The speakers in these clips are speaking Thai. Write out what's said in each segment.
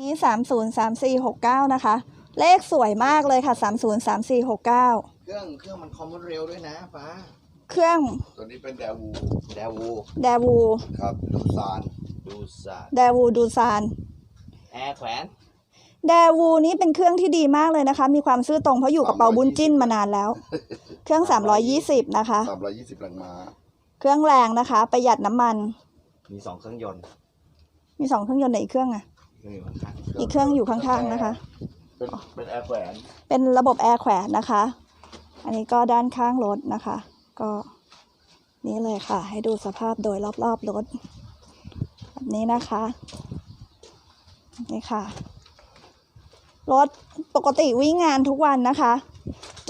นี้สามศูนย์สามสี่หกเก้านะคะ เลขสวยมากเลยค่ะสามศูนย์สามสี่หกเก้าเครื่องเครื่องมันคอมมอนเร็วด้วยนะฟ้าเครื่องตัวนี้เป็นแดวูแดวูแดวูครับดูซานดูสาแดวูดูซานแอร์แขวนแดวูนี้เป็นเครื่องที่ดีมากเลยนะคะ มีความซื่อตรงเพราะอยู่กับเปาบุญจิ้นมานานแล้ว เครื่อง 320 นะคะสามร้อยยี่สิบแรงม้าเครื่องแรงนะคะ ประหยัดน้ำมัน มีสองเครื่องยนต์ มีสองเครื่องยนต์ในอีกเครื่องอะเครื่ องอยู่ข้างอีกเครื่องอยู่ข้างๆนะคะ เป็นเป็นแอร์แขวนเป็นระบบแอร์แขวนนะคะ อันนี้ก็ด้านข้างรถนะคะ ก็นี่เลยค่ะ ให้ดูสภาพโดยรอบๆรถแบบนี้นะคะนี่ค่ะ รถปกติวิ่งงานทุกวันนะคะ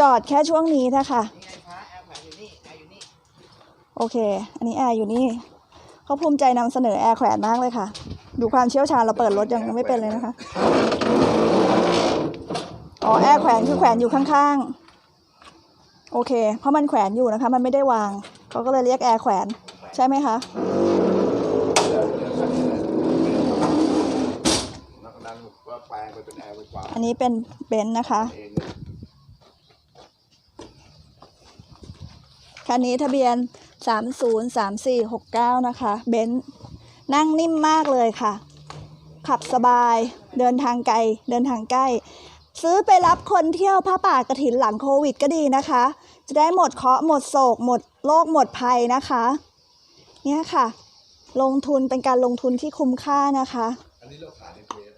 จอดแค่ช่วงนี้นะคะนี่ไงฟ้าแอร์แขวนอยู่นี่แอร์อยู่นี่โอเค อันนี้แอร์อยู่นี่เขาภูมิใจนำเสนอแอร์แขวนมากเลยค่ะ ดูความเชี่ยวชาญเราเปิดรถยังไม่เป็นเลยนะคะ อ๋อแอร์แขวนคือแขวนอยู่ข้างๆ โอเค เพราะมันแขวนอยู่นะคะ มันไม่ได้วาง เขาก็เลยเรียกแอร์แขวน ใช่ไหมคะนักนั้นก็แปลงไปเป็นแอร์ไฟฟ้าอันนี้เป็นเบนซ์นะคะคันนี้ทะเบียน 303469 นะคะ เบนซ์ นั่งนิ่มมากเลยค่ะ ขับสบาย เดินทางไกล เดินทางใกล้ ซื้อไปรับคนเที่ยวผ้าป่ากระถินหลังโควิดก็ดีนะคะ จะได้หมดเคราะห์หมดโศก หมดโรคหมดภัยนะคะ เนี่ยค่ะ ลงทุนเป็นการลงทุนที่คุ้มค่านะคะ อันนี้เราขายในเฟซ